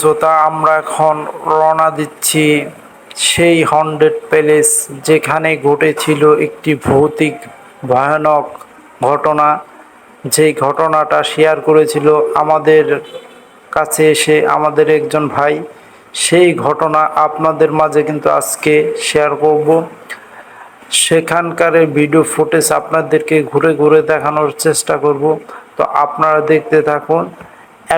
শ্রোতা, আমরা এখন রওনা দিচ্ছি সেই হন্ড্রেড প্যালেস যেখানে ঘটেছিল একটি ভৌতিক ভয়ানক ঘটনা। যেই ঘটনাটা শেয়ার করেছিল আমাদের কাছে এসে আমাদের একজন ভাই, সেই ঘটনা আপনাদের মাঝে কিন্তু আজকে শেয়ার করব। সেখানকার ভিডিও ফুটেজ আপনাদেরকে ঘুরে ঘুরে দেখানোর চেষ্টা করব। তো আপনারা দেখতে থাকুন,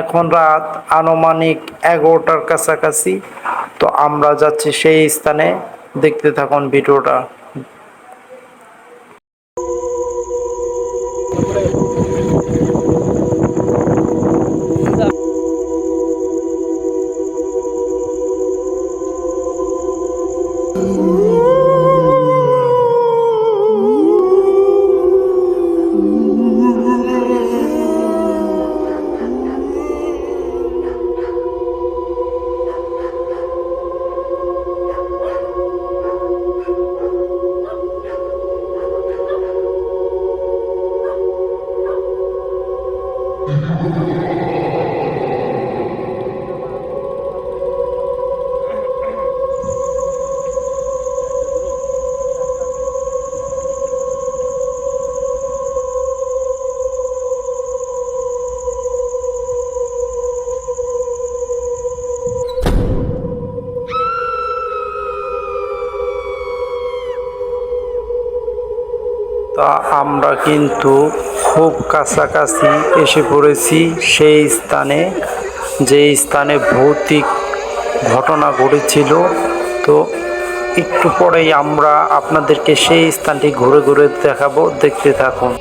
এখন রাত আনুমানিক এগারোটার কাছাকাছি। তো আমরা যাচ্ছি সেই স্থানে, দেখতে থাকুন ভিডিওটা তা আমরা কিন্তু খুব কাছাকাছি এসে পড়েছি সেই স্থানে। যে স্থানে ভৌতিক ঘটনা ঘটেছিল। তো একটু পরেই আমরা আপনাদেরকে সেই স্থানটি ঘুরে ঘুরে দেখাবো। দেখতে থাকুন।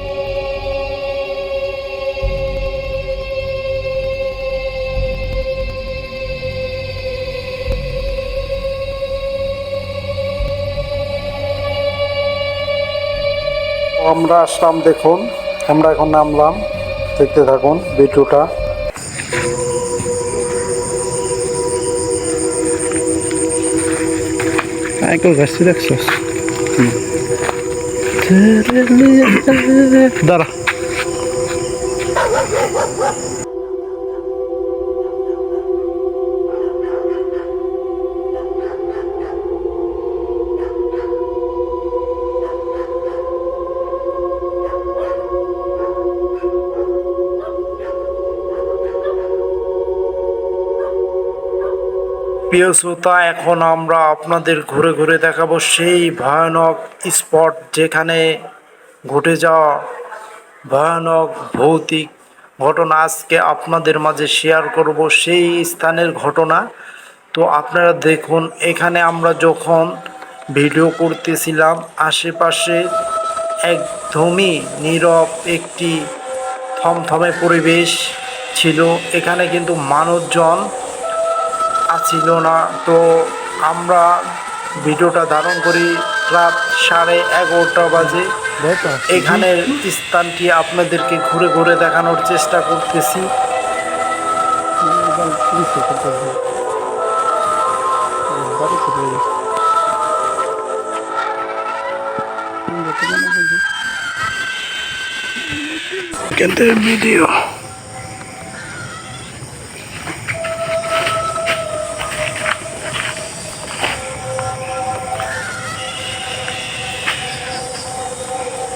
আমরা আসলাম দেখুন আমরা এখন নামলাম দেখতে থাকুন ভিডিওটা। দেখছস? দাঁড়া। প্রিয় শ্রোতা, এখন আমরা আপনাদের ঘুরে ঘুরে দেখাবো সেই ভয়ানক স্পট যেখানে ঘটে যাওয়া ভয়ানক ভৌতিক ঘটনা আজকে আপনাদের মাঝে শেয়ার করব। সেই স্থানের ঘটনা। তো আপনারা দেখুন, এখানে আমরা যখন ভিডিও করতেছিলাম, আশেপাশে একদমই নীরব একটি থমথমে পরিবেশ ছিল। এখানে কিন্তু মানুষজন ছিল না। তো আমরা ভিডিওটা ধারণ করি রাত সাড়ে এগারোটা বাজে। এখানের স্থানটি আপনাদেরকে ঘুরে ঘুরে দেখানোর চেষ্টা করতেছি। কিন্তু ভিডিও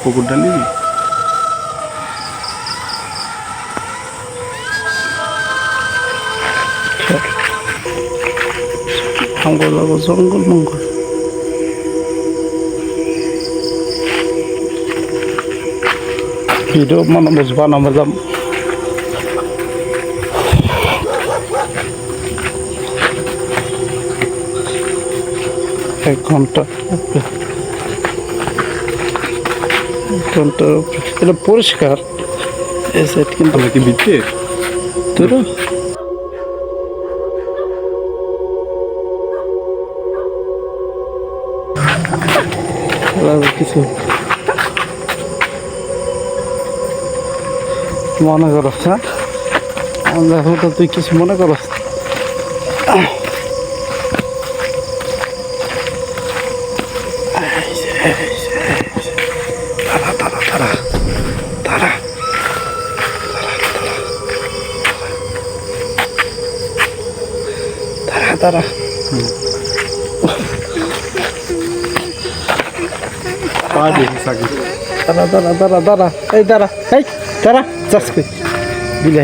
পুকুরটা নিবি? জঙ্গল যাব জঙ্গল মঙ্গল। ভিডিও মানে বুঝবা না যাম। এক ঘণ্টা। ঘণ্টা এটা পরিষ্কার। কিন্তু দিচ্ছে তোরা কিছু মনে করস হ্যাঁ? আমরা এখন তুই কিছু মনে করস? তারা। তারা তারা তারা তারা এই তারা এই তারা চাষ কই দিলে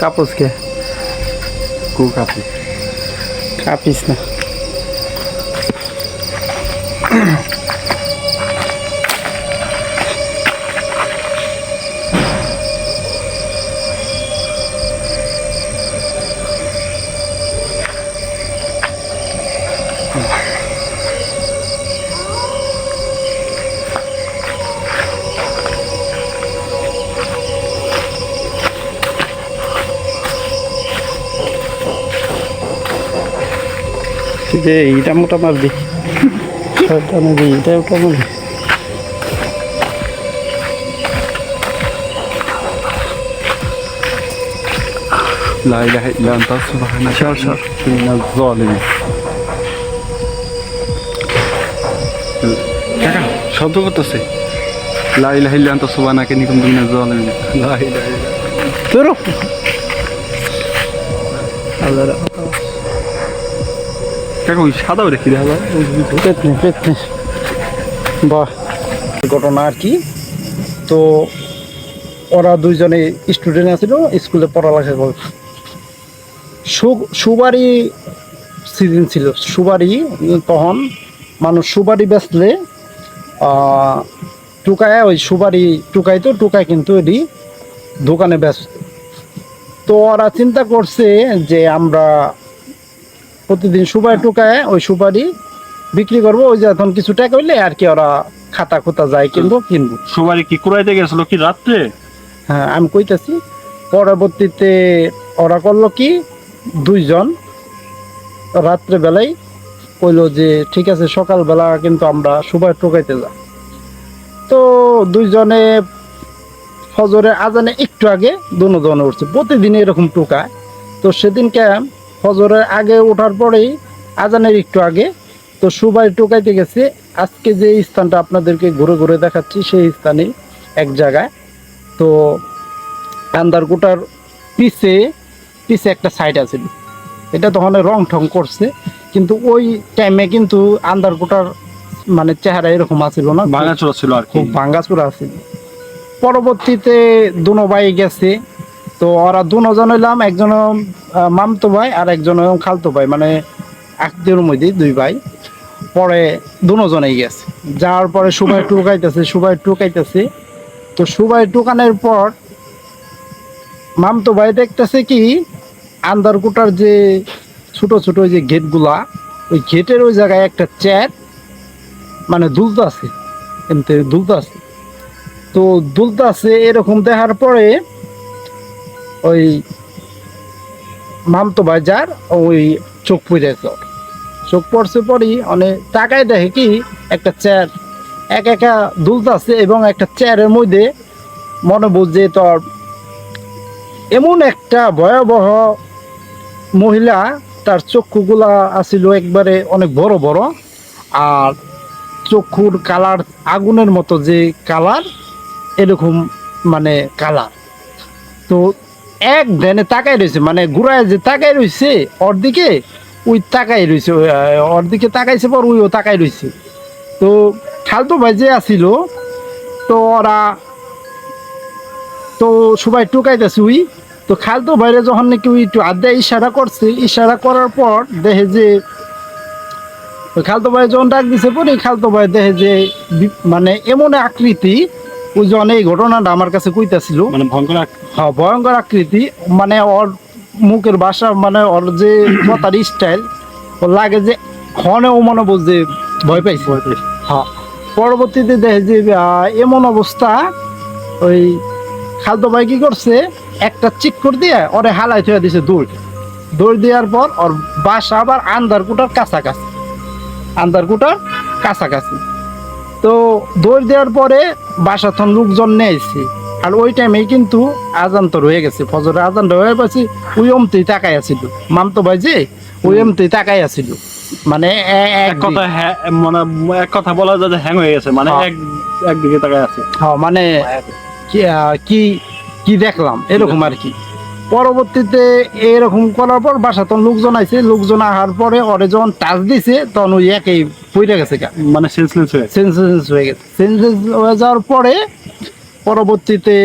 কাপড় কে? কু কাপি কাপিস না। যে এইটা মোটা মারবি ওটা মারবি এটা ওটা মারবি لا اله الا انت سبحانك شر شر. من الظالمين কাকা শব্দ করতেছে লা ইলাহা ইল্লা আনতা সুবহানাকা ইন্নী কুনতু মিনাজ জালিমিন লা ইলাহা ইল্লা তোরও আল্লাহ বাহ। ঘটনা আর কি। তো ওরা দুইজনে স্টুডেন্ট আছিল স্কুলে পড়ালেখা করে। সুবারি সিজন ছিল। সুবারি তখন মানুষ সুবারি বেচলে টুকায় ওই সুবারি টুকাই তো, টুকায় কিন্তু এটি দোকানে ব্যস্ত। তো ওরা চিন্তা করছে যে আমরা প্রতিদিন সুপারি টুকায় ওই সুপারি বিক্রি করব ওই যে এখন কিছু টাকা হইলে আর কি ওরা খাতা খুতা যায় কিনবো কিনবো। সুপারি কি কুড়াইতে গেছিল কি রাত্রে? হ্যাঁ আমি কইতাছি পরবর্তীতে ওরা করল কি দুইজন রাত্রে বেলায় কইলো যে ঠিক আছে সকালবেলা কিন্তু আমরা সুপারি টুকাইতে যা তো দুইজনে ফজরে আজানে একটু আগে দুজন উঠছে প্রতিদিন এরকম টুকায়। তো সেদিনকে ফজরের আগে ওঠার পরেই আজানের একটু আগে। তো সুবাই টুকাইতে গেছে। আজকে যে স্থানটা আপনাদেরকে ঘুরে ঘুরে দেখাচ্ছি সেই স্থানে এক জায়গায়। তো আন্দারকুটার পিছে পিছে একটা সাইড আছে। এটা তখন রং ঠং করছে কিন্তু ওই টাইমে কিন্তু আন্দারকুটার মানে চেহারা এরকম আছিল না। ভাঙাচোরা ছিল আর কি। খুব ভাঙ্গাচুরা আছিল। পরবর্তীতে দুনো ভাই গেছে। তো ওরা দুজন হইলাম, একজন মামতো ভাই আর একজন খালতো ভাই মানে আত্মীয়র মধ্যে দুই ভাই। পরে দুজনেই গেছে। যাওয়ার পরে সুবাই টুকাইতেছে সুবাই টুকাইতেছে। তো সুবাই টুকানোর পর মামতো ভাই দেখতেছে কি আন্দারকুটার যে ছোট ছোট যে গেটগুলা, ওই গেটের ওই জায়গায় একটা চ্যাট মানে দুলতে আছে এমতে দুলতে আছে তো দুলতে আছে এরকম দেখার পরে ওই মামতো বাজার, ওই চোখ পড়ে ওর। চোখ পড়ছে পরই অনেক টাকায় দেখে কি একটা চেয়ার এক একা দুলতে আছে এবং একটা চেয়ারের মধ্যে মনে বুঝছে তোর এমন একটা ভয়াবহ মহিলা, তার চক্ষুগুলা আছিল একবারে অনেক বড় বড় আর চক্ষুর কালার আগুনের মতো যে কালার এরকম মানে কালার তো এক ধ্যানে তাকাই রয়েছে মানে ঘুরায় যে তাকাই রয়েছে ওর দিকে ওই তাকাই রয়েছে ওর দিকে তাকাইছে পর ওইও তাকাই রয়েছে। তো খালতো ভাই যে আসিল তো ওরা, তো সবাই টুকাইতেছে উই তো খালতো ভাইরে যখন নাকি ওই একটু আড্ডা ইশারা করছে, ইশারা করার পর দেখে যে খালতো ভাই যখন ডাক দিছে পরে খালতো ভাই দেখে যে মানে এমন আকৃতি ওই জন এই ঘটনাটা আমার কাছে কইতাছিল। মানে ভয়ঙ্কর হ্যাঁ ভয়ঙ্কর আকৃতি মানে ওর মুখের বাসা মানে ওর যে কথার স্টাইল ওর লাগে যে ক্ষণে ও মনে বুঝে ভয় পাইছে। ভয় পাইছে। হ্যাঁ পরবর্তীতে দেখে যে এমন অবস্থা ওই খালতো ভাই কি করছে একটা চিক করে দিয়ে ওরে হালাই থুয়ে দিছে দৌড়। দৌড় দেওয়ার পর ওর বাসা আবার আন্দারকুটার কাছাকাছি। আন্দারকুটার কাছাকাছি। তো দৌড় দেওয়ার পরে বাসা থন লোকজন নেয়েছে আর ওই টাইমেই কিন্তু আজান তো রয়ে গেছে। ফজরে আজান রয়ে গেছে ওই অমতেই তাকাই আছিল। মামতো ভাই যে ওই অমতেই তাকাই আছিল। মানে এক কথা হ্যাঁ মানে এক কথা বলা যায় যে হ্যাং হয়ে গেছে মানে হ্যাঁ। এক একদিকে তাকায় আছে। হ্যাঁ মানে কি কি দেখলাম? এরকম আর কি। পরবর্তীতে এরকম করার পর বাসা তখন লোকজন আইছে লোকজন আসার পরে ওরে যখন টাচ দিছে তখন ওই একেই পইরা গেছে মানে সেন্সলেস হয়ে সেন্সেস হয়ে গেছে। সেন্সেস হয়ে যাওয়ার পরে পরবর্তীতে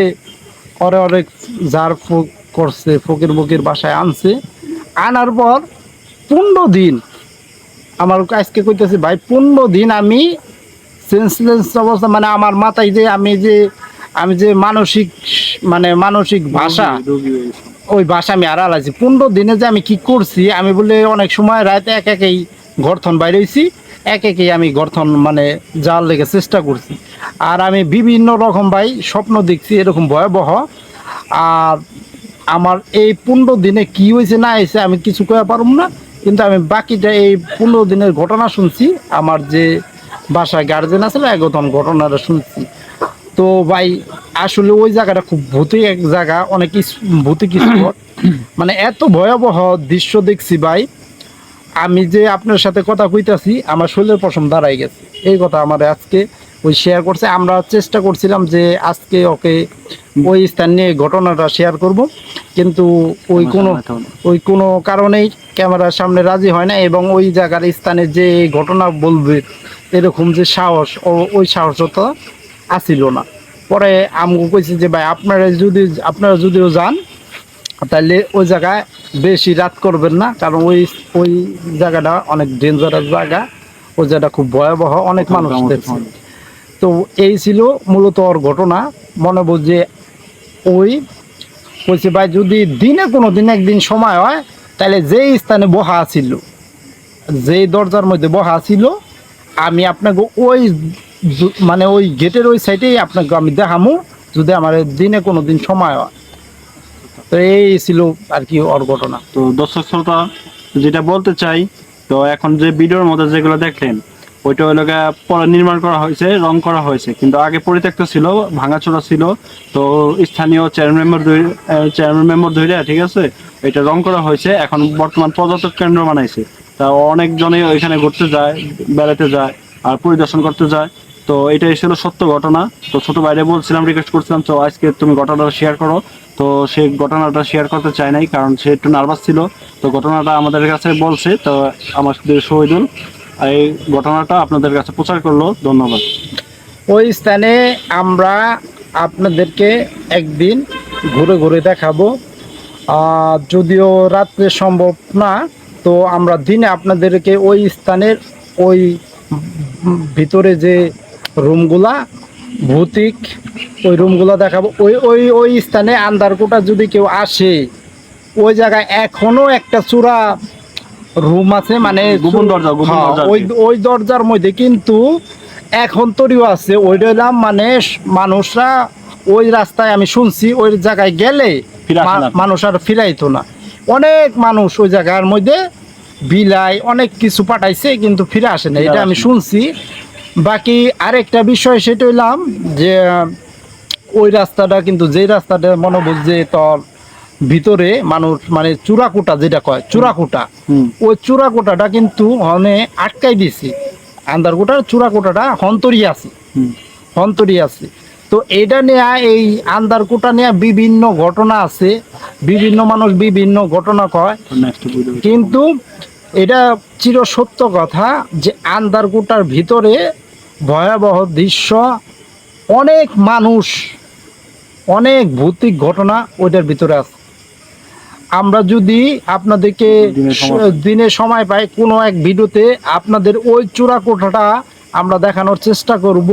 ওরে অনেক যার ফুক করছে ফকির বকির বাসায় আনছে। আনার পর পনেরো দিন আমার আজকে কইতেছে ভাই পনেরো দিন আমি সেন্সলেস অবস্থা মানে আমার মাথায় যে আমি যে আমি যে মানসিক মানে মানসিক ভাষা। ওই বাসা আমি আর আলাইছি পনেরো দিনে যে আমি কি করছি, আমি বলে অনেক সময় রাতে এক একেই গর্থন বাইরে হয়েছি এক একেই আমি গর্থন মানে জাল লেগে চেষ্টা করছি। আর আমি বিভিন্ন রকম ভাই স্বপ্ন দেখছি এরকম ভয়াবহ। আর আমার এই পনেরো দিনে কি হয়েছে না হয়েছে আমি কিছু কয়ে পারব না, কিন্তু আমি বাকিটা এই পনেরো দিনের ঘটনা শুনছি, আমার যে বাসায় গার্জেন আছে একতন ঘটনাটা শুনছি। তো ভাই আসলে ওই জায়গাটা খুব ভূতিক এক জায়গা অনেক ভূতিক স্পট মানে এত ভয়াবহ দৃশ্য দেখছি ভাই আমি যে আপনার সাথে কথা কইতাছি আমার শরীরের পশম দাঁড়াই গেছে। এই কথা আমার আজকে ওই শেয়ার করছে। আমরা চেষ্টা করছিলাম যে আজকে ওকে ওই স্থান নিয়ে ঘটনাটা শেয়ার করব কিন্তু ওই কোনো। ওই কোনো কারণেই ক্যামেরার সামনে রাজি হয় না এবং ওই জায়গার স্থানে যে ঘটনা বলবে এরকম যে সাহস ও ওই সাহসতা আসিল না। পরে আমগো কইছে যে ভাই আপনারা যদি আপনারা যদিও যান তাহলে ওই জায়গায় বেশি রাত করবেন না কারণ ওই ওই জায়গাটা অনেক ডেঞ্জারাস জায়গা। ওই জায়গাটা খুব ভয়াবহ অনেক মানুষ দেখছে। তো এই ছিল মূলত ওর ঘটনা। মনে যে ওই বলছে ভাই যদি দিনে কোনো দিন একদিন সময় হয় তাহলে যেই স্থানে বহা ছিল যেই দরজার মধ্যে বহা ছিল আমি আপনাকে ওই মানে ওই গেটের ওই সাইডেই আপনাকে আমি দেখামু, যদি আমার দিনে কোনো দিন সময় হয়। তো এই ছিল আর কি ওর ঘটনা। তো দর্শক শ্রোতা, যেটা বলতে চাই, তো এখন যে ভিডিওর মধ্যে যেগুলো দেখলেন, ওইটা গিয়ে পরে নির্মাণ করা হয়েছে, রং করা হয়েছে। কিন্তু আগে পরিত্যক্ত ছিল, ভাঙাচোরা ছিল। তো স্থানীয় চেয়ারম্যান মেম্বার চেয়ারম্যান মেম্বার ধরে, ঠিক আছে, এটা রং করা হয়েছে। এখন বর্তমান পর্যটক কেন্দ্র বানাইছে। তা অনেকজনে ওইখানে ঘুরতে যায়, বেড়াতে যায়। আর পরিদর্শন করতে যায়। তো এটাই ছিল সত্য ঘটনা। তো ছোট বাইরে বলছিলাম রিকোয়েস্ট করছিলাম, তো আজকে তুমি ঘটনাটা শেয়ার করো। তো সে ঘটনাটা শেয়ার করতে চায় নাই, কারণ সে একটু নার্ভাস ছিল। তো ঘটনাটা আমাদের কাছে বলছে, তো আমার সাথে শহীদুল, এই ঘটনাটা আপনাদের কাছে প্রচার করল। ধন্যবাদ। ওই স্থানে আমরা আপনাদেরকে একদিন ঘুরে ঘুরে দেখাবো। যদিও রাত্রে সম্ভব না, তো আমরা দিনে আপনাদেরকে ওই স্থানের ওই ভিতরে যে রুমগুলা ভৌতিক ওই রুমগুলা দেখাবো। ওই ওই ওই স্থানে আন্দারকোটা যদি কেউ আসে ওই জায়গায় এখনও একটা চূড়া রুম আছে মানে গোপন দরজা, হ্যাঁ, ওই ওই দরজার মধ্যে কিন্তু এখন তৈরিও আছে। ওই রইলাম মানে মানুষরা ওই রাস্তায় আমি শুনছি ওই জায়গায় গেলে। মানুষ আর ফিরাইতো না। অনেক মানুষ ওই জায়গার মধ্যে বিলাই অনেক কিছু পাঠাইছে কিন্তু ফিরে আসে না এটা আমি শুনছি। বাকি আরেকটা বিষয় সেটা হইলাম যে ওই রাস্তাটা কিন্তু যেই রাস্তাটা মনে বুঝছে তোর ভিতরে মানুষ মানে চূড়াকুটা যেটা কয় চূড়াকুটা। ওই চূড়াকোটাটা কিন্তু হনে আটকাই দিছি। আন্দারকোটার চূড়াকোটাটা হন্তরি আছে। হন্তরি আছে। তো এটা নিয়ে এই আন্দারকোটা নিয়ে বিভিন্ন ঘটনা আছে। বিভিন্ন মানুষ বিভিন্ন ঘটনা কয়। কিন্তু এটা চির সত্য কথা যে আন্দারকোটার ভিতরে ভয়াবহ দৃশ্য অনেক মানুষ অনেক ভৌতিক ঘটনা ওইটার ভিতরে আছে। আমরা যদি আপনাদেরকে দিনে সময় সময় পাই কোনো এক ভিডিওতে আপনাদের ওই চূড়া কোঠাটা আমরা দেখানোর চেষ্টা করব।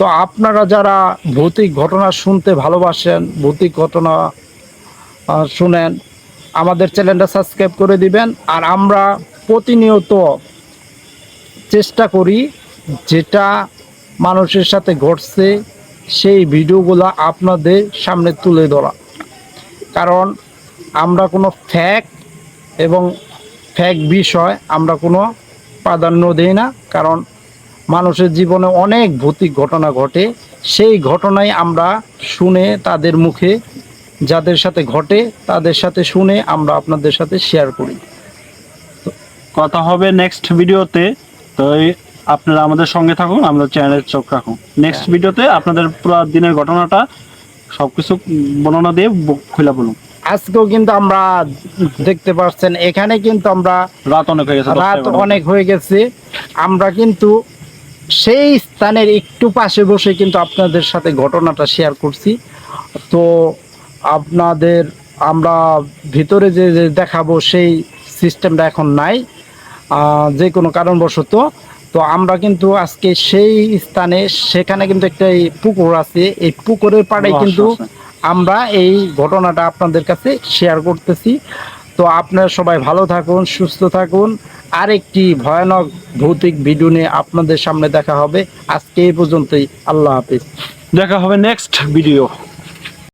তো আপনারা যারা ভৌতিক ঘটনা শুনতে ভালোবাসেন, ভৌতিক ঘটনা শুনেন, আমাদের চ্যানেলটা সাবস্ক্রাইব করে দিবেন। আর আমরা প্রতিনিয়ত চেষ্টা করি যেটা মানুষের সাথে ঘটছে, সেই ভিডিওগুলো আপনাদের সামনে তুলে ধরা। কারণ আমরা কোনো ফ্যাক এবং ফ্যাক বিষয় আমরা কোনো প্রাধান্য দিই না। কারণ মানুষের জীবনে অনেক ভৌতিক ঘটনা ঘটে। সেই ঘটনাই আমরা শুনে তাদের মুখে যাদের সাথে ঘটে তাদের সাথে শুনে আমরা আপনাদের সাথে শেয়ার করি। কথা হবে নেক্সট ভিডিওতে। তো আপনারা আমাদের সঙ্গে থাকুন আমাদের চ্যানেলের চোখ রাখুন। নেক্সট ভিডিওতে আপনাদের পুরো দিনের ঘটনাটা সবকিছু বর্ণনা দিয়ে খুলে বলুন। আজকেও কিন্তু আমরা দেখতে পাচ্ছেন এখানে কিন্তু আমরা রাত অনেক হয়ে গেছে রাত অনেক হয়ে গেছে। আমরা কিন্তু সেই স্থানের একটু পাশে বসে কিন্তু আপনাদের সাথে ঘটনাটা শেয়ার করছি। তো আপনাদের আমরা ভিতরে যে যে দেখাবো সেই সিস্টেমটা এখন নাই যে কোনো কারণবশত। তো আমরা কিন্তু আজকে সেই স্থানে সেখানে কিন্তু একটা এই পুকুর আছে। এই পুকুরের পাড়ে কিন্তু আমরা এই ঘটনাটা আপনাদের কাছে শেয়ার করতেছি। তো আপনারা সবাই ভালো থাকুন সুস্থ থাকুন। আরেকটি ভয়ানক ভৌতিক ভিডিও নিয়ে আপনাদের সামনে দেখা হবে। আজকে এই পর্যন্তই। আল্লাহ হাফিজ। দেখা হবে নেক্সট ভিডিও